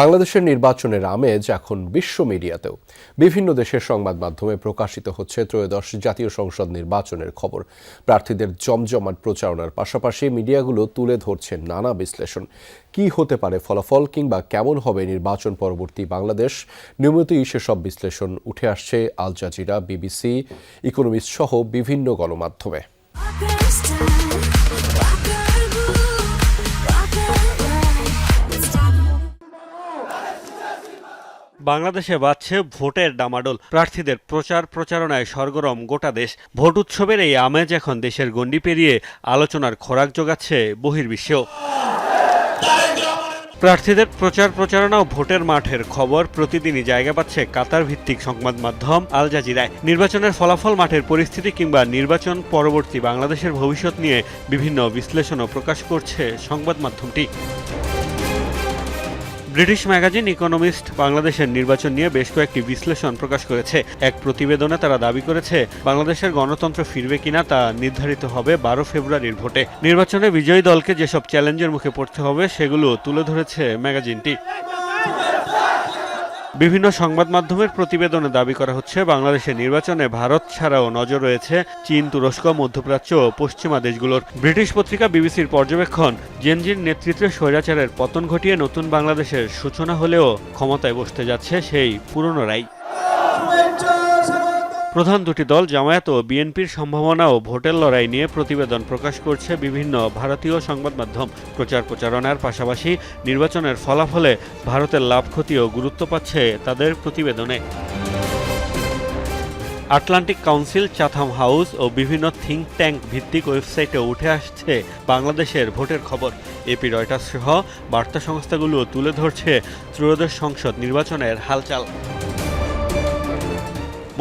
বাংলাদেশের নির্বাচনের আমেজ এখন বিশ্ব মিডিয়াতেও। বিভিন্ন দেশের সংবাদ মাধ্যমে প্রকাশিত হচ্ছে ত্রয়োদশ জাতীয় সংসদ নির্বাচনের খবর। প্রার্থীদের জমজমাট প্রচারণার পাশাপাশি মিডিয়াগুলো তুলে ধরছে নানা বিশ্লেষণ। কি হতে পারে ফলাফল কিংবা কেমন হবে নির্বাচন পরবর্তী বাংলাদেশ? নিয়মিতই সেসব বিশ্লেষণ উঠে আসছে আল জাজিরা, বিবিসি, ইকোনমিস্ট সহ বিভিন্ন গণমাধ্যমে। বাংলাদেশে বাজছে ভোটের ডামাডোল। প্রার্থীদের প্রচার প্রচারণায় সরগরম গোটা দেশ। ভোট উৎসবের এই আমেজ এখন দেশের গণ্ডি পেরিয়ে আলোচনার খোরাক যোগাচ্ছে বহির্বিশ্বেও। প্রার্থীদের প্রচার প্রচারণা ও ভোটের মাঠের খবর প্রতিদিনই জায়গা পাচ্ছে কাতার ভিত্তিক সংবাদ মাধ্যম আল জাজিরায়। নির্বাচনের ফলাফল, মাঠের পরিস্থিতি কিংবা নির্বাচন পরবর্তী বাংলাদেশের ভবিষ্যৎ নিয়ে বিভিন্ন বিশ্লেষণও প্রকাশ করছে সংবাদ মাধ্যমটি। ব্রিটিশ ম্যাগাজিন ইকোনমিস্ট বাংলাদেশের নির্বাচন নিয়ে বেশ কয়েকটি বিশ্লেষণ প্রকাশ করেছে। এক প্রতিবেদনে তারা দাবি করেছে, বাংলাদেশের গণতন্ত্র ফিরবে কিনা তা নির্ধারিত হবে বারো ফেব্রুয়ারির ভোটে। নির্বাচনে বিজয়ী দলকে যেসব চ্যালেঞ্জের মুখে পড়তে হবে, সেগুলো তুলে ধরেছে ম্যাগাজিনটি। বিভিন্ন সংবাদ মাধ্যমের প্রতিবেদনে দাবি করা হচ্ছে বাংলাদেশের নির্বাচনে ভারত ছাড়াও নজর রয়েছে চীন, তুরস্ক, মধ্যপ্রাচ্য ও পশ্চিমা দেশগুলোর। ব্রিটিশ পত্রিকা বিবিসির পর্যবেক্ষণ জেনজির নেতৃত্বে স্বৈরাচারের পতন ঘটিয়ে নতুন বাংলাদেশের সূচনা হলেও ক্ষমতায় বসতে যাচ্ছে সেই পুরনোরাই প্রধান দুটি দল, জামায়াত ও বিএনপির সম্ভাবনা ও ভোটের লড়াই নিয়ে প্রতিবেদন প্রকাশ করছে বিভিন্ন ভারতীয় সংবাদ মাধ্যম। প্রচার প্রচারণার পাশাপাশি নির্বাচনের ফলাফলে ভারতের লাভ ক্ষতিও গুরুত্ব পাচ্ছে তাদের প্রতিবেদনে। আটলান্টিক কাউন্সিল, চাথাম হাউস ও বিভিন্ন থিঙ্ক ট্যাঙ্ক ভিত্তিক ওয়েবসাইটে উঠে আসছে বাংলাদেশের ভোটের খবর। এপি রয়টার্স সহ বার্তা সংস্থাগুলো তুলে ধরছে ত্রয়োদশ সংসদ নির্বাচনের হালচাল।